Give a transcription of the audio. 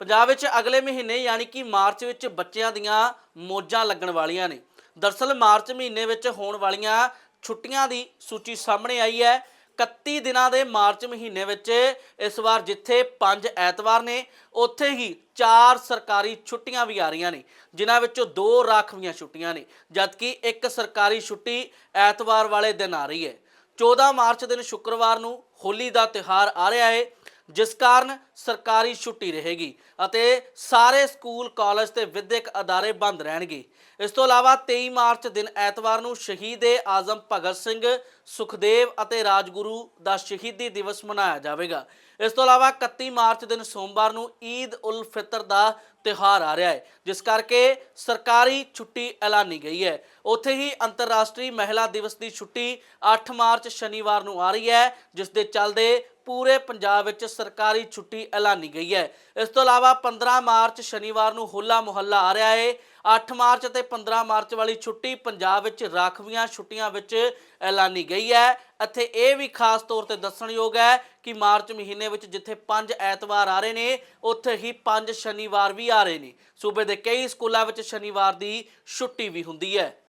ਪੰਜਾਬ ਵਿੱਚ ਅਗਲੇ ਮਹੀਨੇ ਯਾਨੀ ਕਿ ਮਾਰਚ ਵਿੱਚ ਬੱਚਿਆਂ ਦੀਆਂ ਮੌਜਾਂ ਲੱਗਣ ਵਾਲੀਆਂ ਨੇ। ਦਰਸਲ ਮਾਰਚ ਮਹੀਨੇ ਵਿੱਚ ਹੋਣ ਵਾਲੀਆਂ ਛੁੱਟੀਆਂ ਦੀ ਸੂਚੀ ਸਾਹਮਣੇ ਆਈ ਹੈ। 31 ਦਿਨਾਂ ਦੇ ਮਾਰਚ ਮਹੀਨੇ ਵਿੱਚ ਇਸ ਵਾਰ ਜਿੱਥੇ 5 ਐਤਵਾਰ ਨੇ, ਉੱਥੇ ਹੀ 4 ਸਰਕਾਰੀ ਛੁੱਟੀਆਂ ਵੀ ਆ ਰਹੀਆਂ ਨੇ, ਜਿਨ੍ਹਾਂ ਵਿੱਚੋਂ ਦੋ ਰਾਖਵੀਆਂ ਛੁੱਟੀਆਂ ਨੇ, ਜਦਕਿ ਇੱਕ ਸਰਕਾਰੀ ਛੁੱਟੀ ਐਤਵਾਰ ਵਾਲੇ ਦਿਨ ਆ ਰਹੀ ਹੈ। 14 ਮਾਰਚ ਦਿਨ ਸ਼ੁੱਕਰਵਾਰ ਨੂੰ ਹੋਲੀ ਦਾ ਤਿਉਹਾਰ ਆ ਰਿਹਾ ਹੈ। ਜਿਸ ਕਾਰਨ ਸਰਕਾਰੀ ਛੁੱਟੀ ਰਹੇਗੀ ਅਤੇ ਸਾਰੇ ਸਕੂਲ, ਕਾਲਜ ਤੇ ਵਿਦਿਅਕ ਅਦਾਰੇ ਬੰਦ ਰਹਿਣਗੇ। ਇਸ ਤੋਂ ਇਲਾਵਾ 23 ਮਾਰਚ ਦਿਨ ਐਤਵਾਰ ਨੂੰ ਸ਼ਹੀਦ-ਏ ਆਜ਼ਮ ਭਗਤ ਸਿੰਘ, ਸੁਖਦੇਵ ਅਤੇ ਰਾਜਗੁਰੂ ਦਾ ਸ਼ਹੀਦੀ ਦਿਵਸ ਮਨਾਇਆ ਜਾਵੇਗਾ। ਇਸ ਤੋਂ ਇਲਾਵਾ 31 ਮਾਰਚ ਦਿਨ ਸੋਮਵਾਰ ਨੂੰ ਈਦ ਉਲ ਫਿਤਰ ਦਾ ਤਿਉਹਾਰ ਆ ਰਿਹਾ ਹੈ, ਜਿਸ ਕਰਕੇ ਸਰਕਾਰੀ ਛੁੱਟੀ ਐਲਾਨੀ ਗਈ ਹੈ। ਉੱਥੇ ਹੀ ਅੰਤਰਰਾਸ਼ਟਰੀ ਮਹਿਲਾ ਦਿਵਸ ਦੀ ਛੁੱਟੀ 8 ਮਾਰਚ ਸ਼ਨੀਵਾਰ ਨੂੰ ਆ ਰਹੀ ਹੈ, ਜਿਸ ਦੇ ਚੱਲਦੇ ਪੂਰੇ ਪੰਜਾਬ ਵਿੱਚ ਸਰਕਾਰੀ ਛੁੱਟੀ ਐਲਾਨੀ ਗਈ ਹੈ। ਇਸ ਤੋਂ ਇਲਾਵਾ 15 ਮਾਰਚ ਸ਼ਨੀਵਾਰ ਨੂੰ ਹੋਲਾ ਮੁਹੱਲਾ ਆ ਰਿਹਾ ਹੈ 8 ਮਾਰਚ ਅਤੇ 15 ਮਾਰਚ ਵਾਲੀ ਛੁੱਟੀ ਪੰਜਾਬ ਵਿੱਚ ਰਾਖਵੀਆਂ ਛੁੱਟੀਆਂ ਵਿੱਚ ਐਲਾਨੀ ਗਈ ਹੈ। ਇੱਥੇ ਇਹ ਵੀ ਖਾਸ ਤੌਰ ਤੇ ਦੱਸਣਯੋਗ ਹੈ ਕਿ ਮਾਰਚ ਮਹੀਨੇ ਵਿੱਚ ਜਿੱਥੇ 5 ਐਤਵਾਰ ਆ ਰਹੇ ਨੇ, ਉੱਥੇ ਹੀ 5 ਸ਼ਨੀਵਾਰ ਵੀ ਆ ਰਹੇ ਨੇ। ਸੂਬੇ ਦੇ ਕਈ ਸਕੂਲਾਂ ਵਿੱਚ ਸ਼ਨੀਵਾਰ ਦੀ ਛੁੱਟੀ ਵੀ ਹੁੰਦੀ ਹੈ।